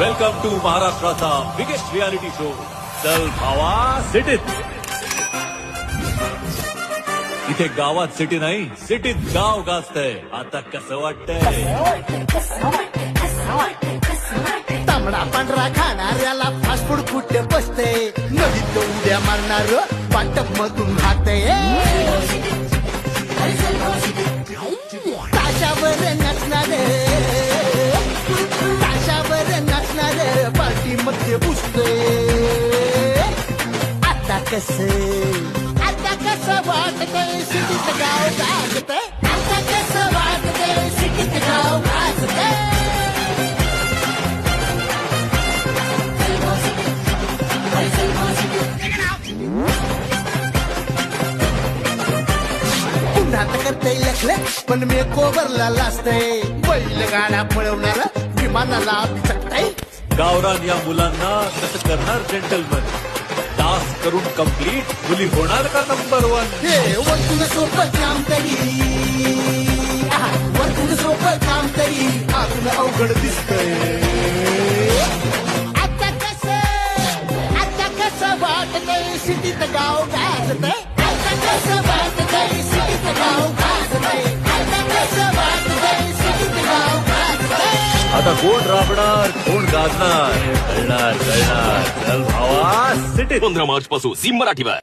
Welcome to महाराष्ट्राचा biggest reality show चल भावा सिटीत इथे गावात सिटी नाही सिटीत गाव गाजतंय. आता कसं वाटतंय? तांबडा पांढरा खाणाऱ्याला फास्ट फूड कुठे बसते नदीत उड्या मारणार पाटप मधून खाते ताशावर नाचणार पार्टी मध्ये पुसते. आता कस आता कसं वाटतंय सिटीत गाव? करते लखले पण मी कोबरला लाजते. बैल गाड्या पळवणार विमानाला गावरान या मुलांना कसं करणार जेंटलमन टास्क करून कंप्लीट मुली होणार का नंबर वन हे वरतून सोपं काम तरी. वरतून सोपं काम तरी. आतून अवघड दिसतंय. आता कसं आता कसं वाटतंय? सिटीत गाव गाजतंय. आता कसं वाटतंय? आता कोण राबणार कोण गाजणार? कळणार कळणार चल भावा सिटी पंधरा मार्च पासून सिम मराठीवर.